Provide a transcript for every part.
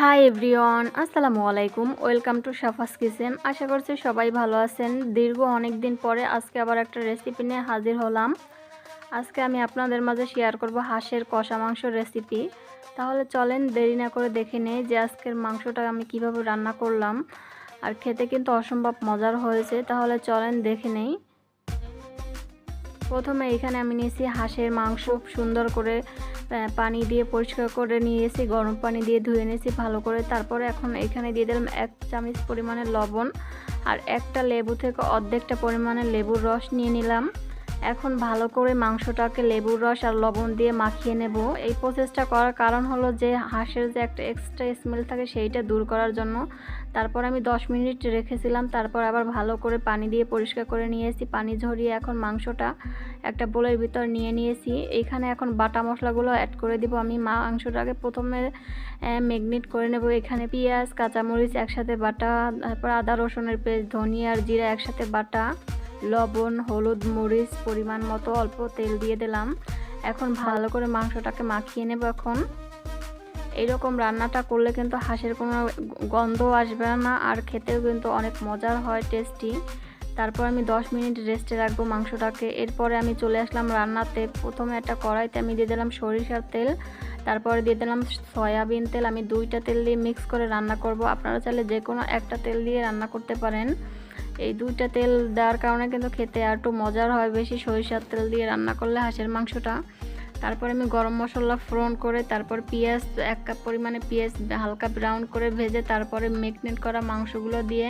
High everyone আসসালামু আলাইকুম welcome to Safa's kitchen আশা করছি সবাই ভালো আছেন। দীর্ঘ অনেক দিন পরে আজকে আবার একটা রেসিপি নিয়ে হাজির হলাম। আজকে আমি আপনাদের মাঝে শেয়ার করব হাঁসের কষা মাংস রেসিপি তাহলে চলেন দেরি না করে দেখে নেই যে আজকের মাংসটা আমি কীভাবে রান্না করলাম। আর খেতে কিন্তু অসম্ভব মজার হয়েছে। তাহলে চলেন দেখে নেই। প্রথমে এখানে আমি নিয়েছি হাঁসের মাংস। খুব সুন্দর করে পানি দিয়ে পরিষ্কার করে নিয়েছি, গরম পানি দিয়ে ধুয়ে নিয়েছি, ভালো করে। তারপরে এখন এখানে দিয়ে দিলাম এক চামচ পরিমাণে লবণ আর একটা লেবু থেকে অর্ধেকটা পরিমাণে লেবুর রস নিয়ে নিলাম। এখন ভালো করে মাংসটাকে লেবুর রস আর লবণ দিয়ে মাখিয়ে নেব। এই প্রসেসটা করার কারণ হলো যে হাঁসের যে একটা এক্সট্রা স্মেল থাকে সেইটা দূর করার জন্য। তারপর আমি 10 মিনিট রেখেছিলাম, তারপর আবার ভালো করে পানি দিয়ে পরিষ্কার করে নিয়েছি পানি ঝরিয়ে এখন মাংসটা একটা বোলের ভিতর নিয়ে নিয়েছি। এইখানে এখন বাটা মশলাগুলো অ্যাড করে দিব। আমি মাংসটাকে প্রথমে ম্যাগনেট করে নেব। এখানে পেঁয়াজ, কাঁচামরিচ একসাথে বাটা, তারপর আদা, রসুনের পেস্ট, ধনিয়া আর জিরা একসাথে বাটা। লবণ, হলুদ, মরিচ পরিমাণ মতো অল্প তেল দিয়ে দিলাম। এখন ভালো করে মাংসটাকে মাখিয়ে নেব এখন। এইরকম রান্নাটা করলে কিন্তু হাঁসের কোনো গন্ধ আসবে না আর খেতেও কিন্তু অনেক মজার হয় টেস্টি তারপর আমি 10 মিনিট রেস্টে রাখব মাংসটাকে। এরপরে আমি চলে আসলাম রান্নাতে। প্রথমে একটা কড়াইতে আমি দিয়ে দিলাম সরিষার তেল। তারপরে দিয়ে দিলাম সয়াবিন তেল। আমি দুইটা তেল দিয়ে মিক্স করে রান্না করব। আপনারা চাইলে যে কোনো একটা তেল দিয়ে রান্না করতে পারেন। এই দুইটা তেল দেওয়ার কারণে কিন্তু খেতে আর একটু মজার হয়। বেশি সরিষার তেল দিয়ে রান্না করলে হাঁসের মাংসটা। তারপরে আমি গরম মশলা ফোড়ন করে, তারপর পেঁয়াজ, এক কাপ পরিমাণে পেঁয়াজ, হালকা ব্রাউন করে ভেজে, তারপরে ম্যাগনেট করা মাংসগুলো দিয়ে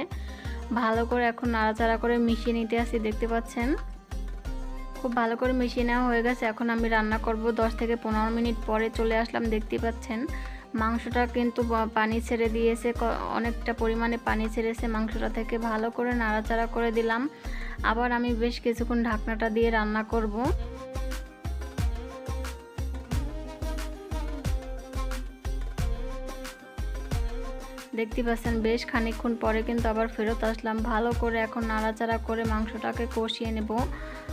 ভালো করে এখন নাড়াচাড়া করে মিশিয়ে নিতে আসি, দেখতে পাচ্ছেন? খুব ভালো করে মিশিয়ে নেওয়া হয়ে গেছে। এখন আমি রান্না করব 10 থেকে পনেরো মিনিট পরে চলে আসলাম, দেখতে পাচ্ছেন? মাংসটা কিন্তু পানি ছেড়ে দিয়েছে অনেকটা পরিমাণে পানি ছেড়েছে মাংসটা থেকে। ভালো করে নাড়াচাড়া করে দিলাম। আবার আমি বেশ কিছুক্ষণ ঢাকনাটা দিয়ে রান্না করব। দেখতে পাচ্ছেন, বেশ খানিকক্ষণ পরে কিন্তু আবার ফেরত আসলাম। ভালো করে এখন নাড়াচাড়া করে মাংসটাকে কষিয়ে নেব।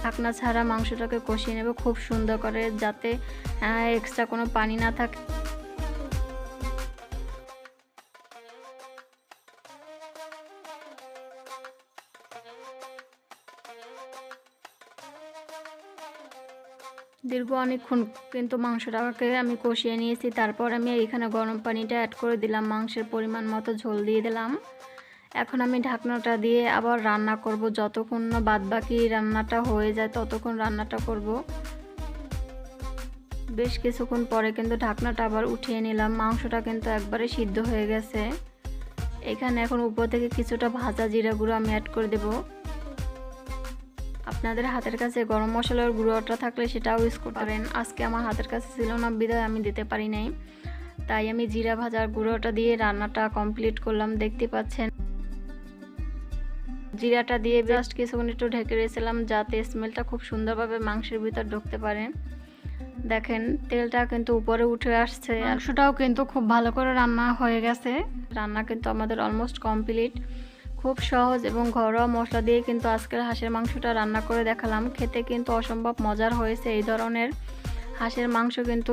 ঢাকনা ছাড়া মাংসটাকে কষিয়ে নেব খুব সুন্দর করে, যাতে এক্সট্রা কোনো পানি না থাকে দীর্ঘ অনেকক্ষণ কিন্তু মাংসটাকে আমি কষিয়ে নিয়েছি। তারপর আমি এখানে গরম পানিটা অ্যাড করে দিলাম, মাংসের পরিমাণ মতো ঝোল দিয়ে দিলাম। এখন আমি ঢাকনাটা দিয়ে আবার রান্না করব। যতক্ষণ না বাদ বাকি রান্নাটা হয়ে যায়, ততক্ষণ রান্নাটা করব। বেশ কিছুক্ষণ পরে কিন্তু ঢাকনাটা আবার উঠিয়ে নিলাম। মাংসটা কিন্তু একবারে সিদ্ধ হয়ে গেছে। এখানে এখন উপর থেকে কিছুটা ভাজা জিরা গুঁড়ো আমি অ্যাড করে দেবো। আপনাদের হাতের কাছে গরম মশলার গুঁড়োটা থাকলে সেটাও ইউজ করতে পারেন। আজকে আমার হাতের কাছে ছিল না বিধায় আমি দিতে পারি নাই। তাই আমি জিরা ভাজার গুঁড়োটা দিয়ে রান্নাটা কমপ্লিট করলাম দেখতে পাচ্ছেন। জিরাটা দিয়ে জাস্ট কিছুক্ষণ একটু ঢেকে রেখেছিলাম যাতে স্মেলটা খুব সুন্দরভাবে মাংসের ভিতর ঢুকতে পারে। দেখেন তেলটা কিন্তু উপরে উঠে আসছে। মাংসটাও কিন্তু খুব ভালো করে রান্না হয়ে গেছে। রান্না কিন্তু আমাদের অলমোস্ট কমপ্লিট খুব সহজ এবং ঘরোয়া মশলা দিয়ে কিন্তু আজকের হাঁসের মাংসটা রান্না করে দেখালাম। খেতে কিন্তু অসম্ভব মজার হয়েছে। এই ধরনের হাঁসের মাংস কিন্তু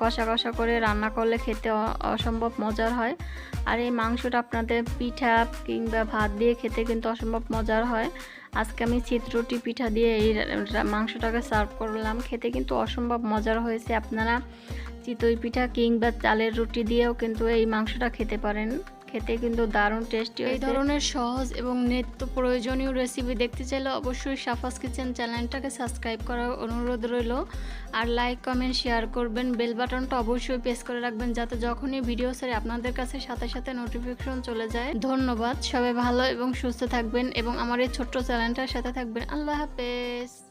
কষা কষা করে রান্না করলে খেতে অসম্ভব মজার হয়। আর এই মাংসটা আপনাদের পিঠা কিংবা ভাত দিয়ে খেতে কিন্তু অসম্ভব মজার হয়। আজকে আমি চিত্রটি পিঠা দিয়ে এই মাংসটাকে সার্ভ করলাম। খেতে কিন্তু অসম্ভব মজার হয়েছে। আপনারা চিতই পিঠা কিংবা চালের রুটি দিয়েও কিন্তু এই মাংসটা খেতে পারেন। খেতে কিন্তু দারুণ টেস্টি এই ধরনের সহজ এবং নিত্য প্রয়োজনীয় রেসিপি দেখতে চাইলে অবশ্যই সাফাস কিচেন চ্যানেলটাকে সাবস্ক্রাইব করার অনুরোধ রইল। আর লাইক কমেন্ট শেয়ার করবেন। বেল বাটনটা অবশ্যই প্রেস করে রাখবেন যাতে যখনই ভিডিও সারি আপনাদের কাছে সাথে সাথে নোটিফিকেশন চলে যায়। ধন্যবাদ। সবাই ভালো এবং সুস্থ থাকবেন এবং আমার এই ছোট্ট চ্যানেলটার সাথে থাকবেন। আল্লাহ হাফেজ।